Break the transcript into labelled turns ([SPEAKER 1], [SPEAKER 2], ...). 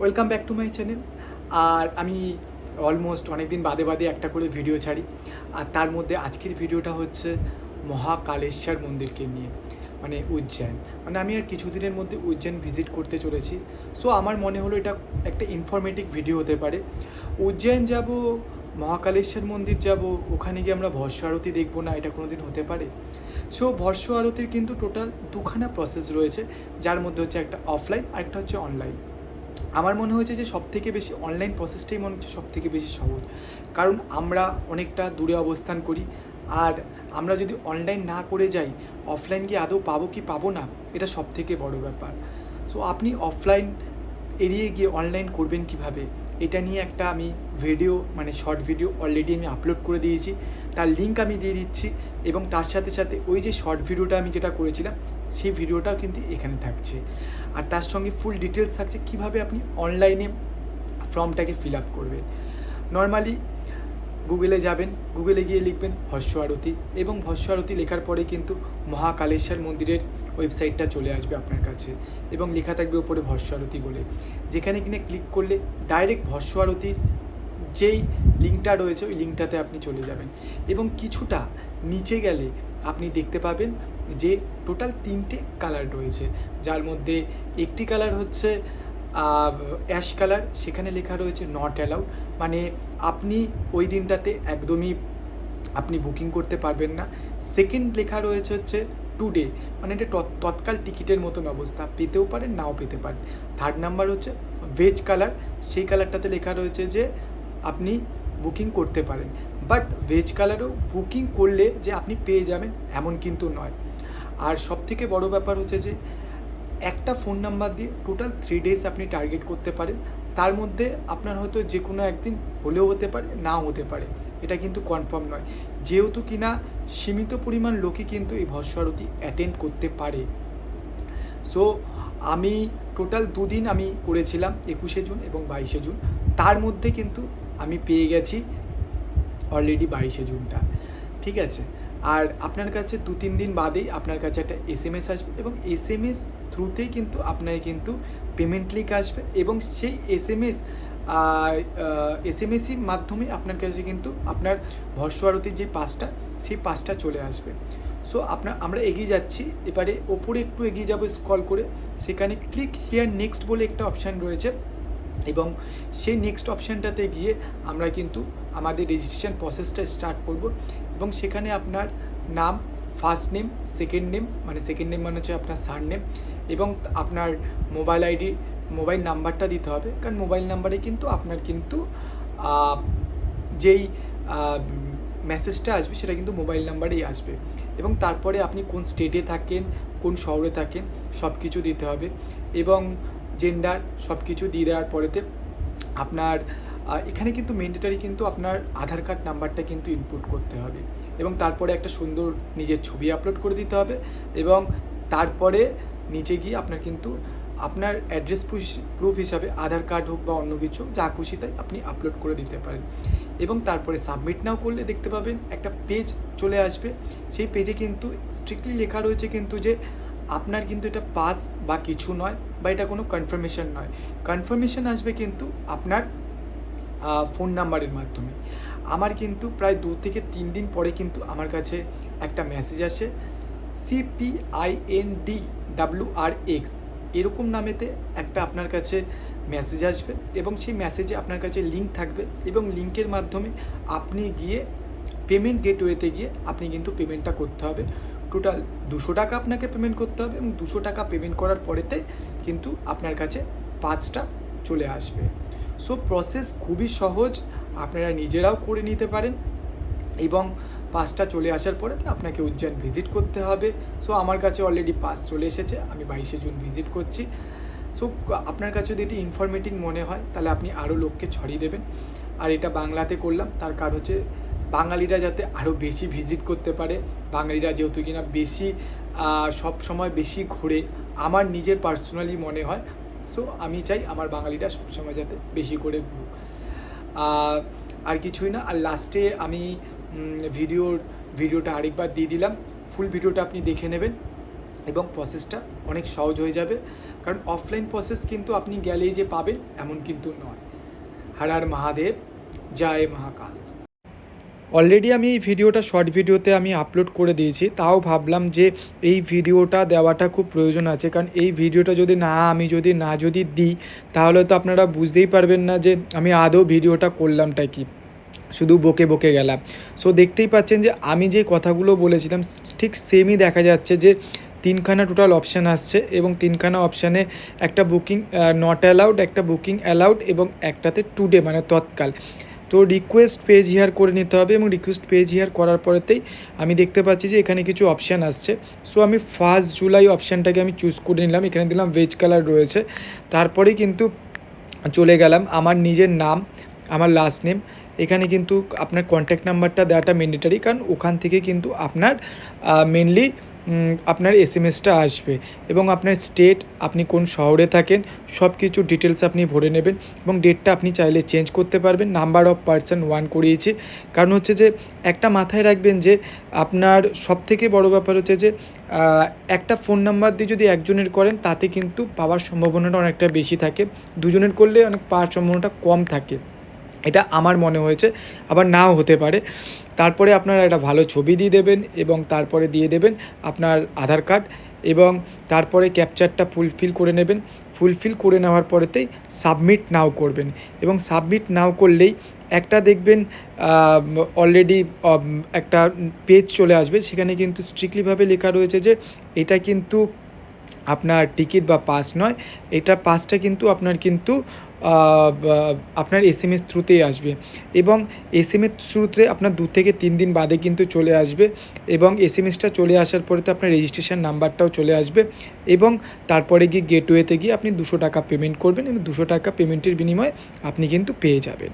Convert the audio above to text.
[SPEAKER 1] Welcome back to my channel আর আমি almost অনেকদিন বাদে বাদে একটা করে ভিডিও ছাড়ি। আর তার মধ্যে আজকের ভিডিওটা হচ্ছে মহাকালেশ্বর মন্দিরকে নিয়ে মানে উজ্জয়ন মানে আমি আর কিছুদিনের মধ্যে উজ্জয়ন ভিজিট করতে চলেছি। সো আমার মনে হলো এটা একটা ইনফরমেটিভ ভিডিও হতে পারে। উজ্জয়ন যাব, মহাকালেশ্বর মন্দির যাব, ওখানে গিয়ে আমরা ভস্য আরতি দেখব না, এটা কোনো দিন হতে পারে? সো ভস্য আরতির কিন্তু টোটাল দুখানা প্রসেস রয়েছে, যার মধ্যে হচ্ছে একটা অফলাইন আর একটা হচ্ছে অনলাইন আমার মনে হয়েছে যে সব থেকে বেশি অনলাইন প্রসেসটাই মনে হচ্ছে সব থেকে বেশি সহজ। কারণ আমরা অনেকটা দূরে অবস্থান করি, আর আমরা যদি অনলাইন না করে যাই অফলাইন গিয়ে আদৌ পাবো কি পাবো না, এটা সব থেকে বড় ব্যাপার। সো আপনি অফলাইন এড়িয়ে গিয়ে অনলাইন করবেন কীভাবে? এটা নিয়ে একটা আমি ভিডিও মানে শর্ট ভিডিও অলরেডি আমি আপলোড করে দিয়েছি। তার লিঙ্ক আমি দিয়ে দিচ্ছি এবং তার সাথে সাথে ওই যে শর্ট ভিডিওটা আমি যেটা করেছিলাম, সেই ভিডিওটাও কিন্তু এখানে থাকছে। আর তার সঙ্গে ফুল ডিটেলস থাকছে কীভাবে আপনি অনলাইনে ফর্মটাকে ফিল আপ করবেন। নর্মালি গুগলে যাবেন গুগলে গিয়ে লিখবেন ভস্য আরতি এবং ভস্য আরতি লেখার পরে কিন্তু মহাকালেশ্বর মন্দিরের ওয়েবসাইটটা চলে আসবে আপনার কাছে এবং লেখা থাকবে ওপরে ভস্য আরতি বলে। যেখানে কিনে ক্লিক করলে ডাইরেক্ট ভস্য আরতির যেই লিঙ্কটা রয়েছে, ওই লিঙ্কটাতে আপনি চলে যাবেন। এবং কিছুটা নিচে গেলে আপনি দেখতে পাবেন যে টোটাল তিনটে কালার রয়েছে। যার মধ্যে একটি কালার হচ্ছে অ্যাশ কালার, সেখানে লেখা রয়েছে নট অ্যালাউড মানে আপনি ওই দিনটাতে একদমই আপনি বুকিং করতে পারবেন না। সেকেন্ড লেখা রয়েছে হচ্ছে টুডে মানে এটা তৎ- তৎকাল টিকিটের মতন অবস্থা। পেতেও পারেন, নাও পেতে পারেন। থার্ড নাম্বার হচ্ছে ভেজ কালার সেই কালারটাতে লেখা রয়েছে যে আপনি বুকিং করতে পারেন। বাট ভেজ কালারও বুকিং করলে যে আপনি পেয়ে যাবেন এমন কিন্তু নয়। আর সবথেকে বড় ব্যাপার হচ্ছে যে, একটা ফোন নাম্বার দিয়ে টোটাল থ্রি ডেজ আপনি টার্গেট করতে পারেন। তার মধ্যে আপনার হয়তো যে কোনো একদিন হলেও হতে পারে, নাও হতে পারে। এটা কিন্তু কনফার্ম নয়। যেহেতু কিনা সীমিত পরিমাণ লোকই কিন্তু এই ভস্য আরতি অ্যাটেন্ড করতে পারে। সো আমি টোটাল দুদিন আমি করেছিলাম, একুশে জুন এবং বাইশে জুন। তার মধ্যে কিন্তু আমি পেয়ে গেছি অলরেডি বাইশে জুনটা, ঠিক আছে? আর আপনার কাছে দু তিন দিন বাদেই আপনার কাছে একটা এস এম এস আসবে এবং এস এম এস থ্রুতেই কিন্তু আপনাকে কিন্তু পেমেন্ট লিঙ্ক আসবে এবং সেই S M S S M এসির মাধ্যমে আপনার কাছে কিন্তু আপনার ভস্য আরতির যে পাসটা, সেই পাসটা চলে আসবে। সো আপনার আমরা এগিয়ে যাচ্ছি। এবারে ওপরে একটু এগিয়ে যাব স্কল করে। সেখানে ক্লিক হিয়ার নেক্সট বলে একটা অপশান রয়েছে। এবং সেই নেক্সট অপশানটাতে গিয়ে আমরা কিন্তু আমাদের রেজিস্ট্রেশন প্রসেসটা স্টার্ট করব এবং সেখানে আপনার নাম ফার্স্ট নেম সেকেন্ড নেম মানে সেকেন্ড নেম মানে হচ্ছে আপনার সার নেম এবং আপনার মোবাইল আইডি মোবাইল নাম্বারটা দিতে হবে। কারণ মোবাইল নাম্বারে কিন্তু আপনার কিন্তু যেই মেসেজটা আসবে সেটা কিন্তু মোবাইল নাম্বারেই আসবে এবং তারপরে আপনি কোন স্টেটে থাকেন, কোন শহরে থাকেন সব কিছু দিতে হবে এবং জেন্ডার সব কিছু দিয়ে দেওয়ার পরেতে আপনার এখানে কিন্তু ম্যান্ডেটারি কিন্তু আপনার আধার কার্ড নাম্বারটা কিন্তু ইনপুট করতে হবে। এবং তারপরে একটা সুন্দর নিজের ছবি আপলোড করে দিতে হবে এবং তারপরে নিচে গিয়ে আপনার কিন্তু আপনার অ্যাড্রেস প্রুফ হিসাবে আধার কার্ড হোক বা অন্য কিছু, যা খুশি তাই আপনি আপলোড করে দিতে পারেন। এবং তারপরে সাবমিট নাও করলে দেখতে পাবেন একটা পেজ চলে আসবে। সেই পেজে কিন্তু স্ট্রিক্টলি লেখা রয়েছে কিন্তু যে আপনার কিন্তু এটা পাস বা কিছু নয়, বা এটা কোনো কনফার্মেশন নয়। কনফার্মেশন আসবে কিন্তু আপনার ফোন নাম্বারের মাধ্যমে। আমার কিন্তু প্রায় দু থেকে তিন দিন পরে কিন্তু আমার কাছে একটা মেসেজ আসে সিপিআইএনডি ডাব্লিউ আর এক্স এরকম নামেতে একটা আপনার কাছে মেসেজ আসবে এবং সেই মেসেজে আপনার কাছে লিঙ্ক থাকবে এবং লিঙ্কের মাধ্যমে আপনি গিয়ে পেমেন্ট গেটওয়েতে গিয়ে আপনি কিন্তু পেমেন্টটা করতে হবে। টোটাল দুশো টাকা আপনাকে পেমেন্ট করতে হবে এবং দুশো টাকা পেমেন্ট করার পরেতে কিন্তু আপনার কাছে পাঁচটা চলে আসবে। সো প্রসেস খুবই সহজ। আপনারা নিজেরাও করে নিতে পারেন এবং পাসটা চলে আসার পরে আপনাকে উজ্জয়ন ভিজিট করতে হবে। সো আমার কাছে অলরেডি পাস চলে এসেছে, আমি বাইশে জুন ভিজিট করছি। সো আপনার কাছে যদি এটি ইনফরমেটিভ মনে হয়, তাহলে আপনি আরও লোককে ছড়িয়ে দেবেন। আর এটা বাংলাতে করলাম, তার কারণ হচ্ছে বাঙালিরা যাতে আরও বেশি ভিজিট করতে পারে, বাঙালিরা যেহেতু কিনা বেশি সব সময় বেশি ঘোরে, আমার নিজের পার্সোনালি মনে হয় সো আমি চাই আমার বাঙালিরা সবসময় যাতে বেশি করে ঘুরুক। আর কিছুই না, আর লাস্টে আমি ভিডিওর ভিডিওটা আরেকবার দিয়ে দিলাম ফুল ভিডিওটা আপনি দেখে নেবেন এবং প্রসেসটা অনেক সহজ হয়ে যাবে, কারণ অফলাইন প্রসেস কিন্তু আপনি গেলেই যে পাবেন, এমন কিন্তু নয়। হর হর মহাদেব, জয় মহাকাল। অলরেডি আমি এই ভিডিওটা শর্ট ভিডিওতে আমি আপলোড করে দিয়েছি, তাও ভাবলাম যে এই ভিডিওটা দেওয়াটা খুব প্রয়োজন আছে, কারণ এই ভিডিওটা যদি না, আমি যদি না যদি দিই, তাহলে তো আপনারা বুঝতেই পারবেন না যে আমি আদৌ ভিডিওটা করলামটা কি। শুধু বকে বকে গেলাম। সো দেখতেই পাচ্ছেন যে আমি যে কথাগুলো বলেছিলাম, ঠিক সেমই দেখা যাচ্ছে যে তিনখানা টোটাল অপশান আসছে এবং তিনখানা অপশানে একটা বুকিং নট অ্যালাউড একটা বুকিং অ্যালাউড এবং একটাতে টুডে মানে তৎকাল। তো রিকোয়েস্ট পেজ হিয়ার করে নিতে হবে এবং রিকোয়েস্ট পেজ হিয়ার করার পরেতেই আমি দেখতে পাচ্ছি যে এখানে কিছু অপশান আসছে। সো আমি ফার্স্ট জুলাই অপশানটাকে আমি চুজ করে নিলাম। এখানে দিলাম ভেজ কালার রয়েছে। তারপরেই কিন্তু চলে গেলাম। আমার নিজের নাম, আমার লাস্ট নেম এখানে কিন্তু আপনার কন্ট্যাক্ট নাম্বারটা দেওয়াটা ম্যান্ডেটারি কারণ ওখান থেকে কিন্তু আপনার মেনলি আপনার এস এম এসটা আসবে এবং আপনার স্টেট আপনি কোন শহরে থাকেন সব কিছু ডিটেলস আপনি ভরে নেবেন এবং ডেটটা আপনি চাইলে চেঞ্জ করতে পারবেন। নাম্বার অফ পার্সন ওয়ান করিয়েছি। কারণ হচ্ছে যে, একটা মাথায় রাখবেন যে, আপনার সব থেকে বড় ব্যাপার হচ্ছে যে একটা ফোন নাম্বার দিয়ে যদি একজনের করেন, তাতে কিন্তু পাওয়ার সম্ভাবনাটা অনেকটা বেশি থাকে। দুজনের করলে অনেক পাওয়ার সম্ভাবনাটা কম থাকে। এটা আমার মনে হয়েছে, আবার নাও হতে পারে। তারপরে আপনারা একটা ভালো ছবি দিয়ে দেবেন এবং তারপরে দিয়ে দেবেন আপনার আধার কার্ড এবং তারপরে ক্যাপচারটা ফুলফিল করে নেবেন। ফুলফিল করে নেওয়ার পরেতেই সাবমিট নাও করবেন এবং সাবমিট নাও করলেই একটা দেখবেন অলরেডি একটা পেজ চলে আসবে। সেখানে কিন্তু স্ট্রিক্টলিভাবে লেখা রয়েছে যে এটা কিন্তু আপনার টিকিট বা পাস নয়। এটা পাসটা কিন্তু আপনার কিন্তু আপনার এস এম এস থ্রুতেই আসবে। এবং এস এম এস থ্রুতে আপনার দু থেকে তিন দিন বাদে কিন্তু চলে আসবে এবং এস এম এসটা চলে আসার পরে তো আপনার রেজিস্ট্রেশন নাম্বারটাও চলে আসবে এবং তারপরে গিয়ে গেটওয়েতে গিয়ে আপনি দুশো টাকা পেমেন্ট করবেন এবং দুশো টাকা পেমেন্টের বিনিময়ে আপনি কিন্তু পেয়ে যাবেন।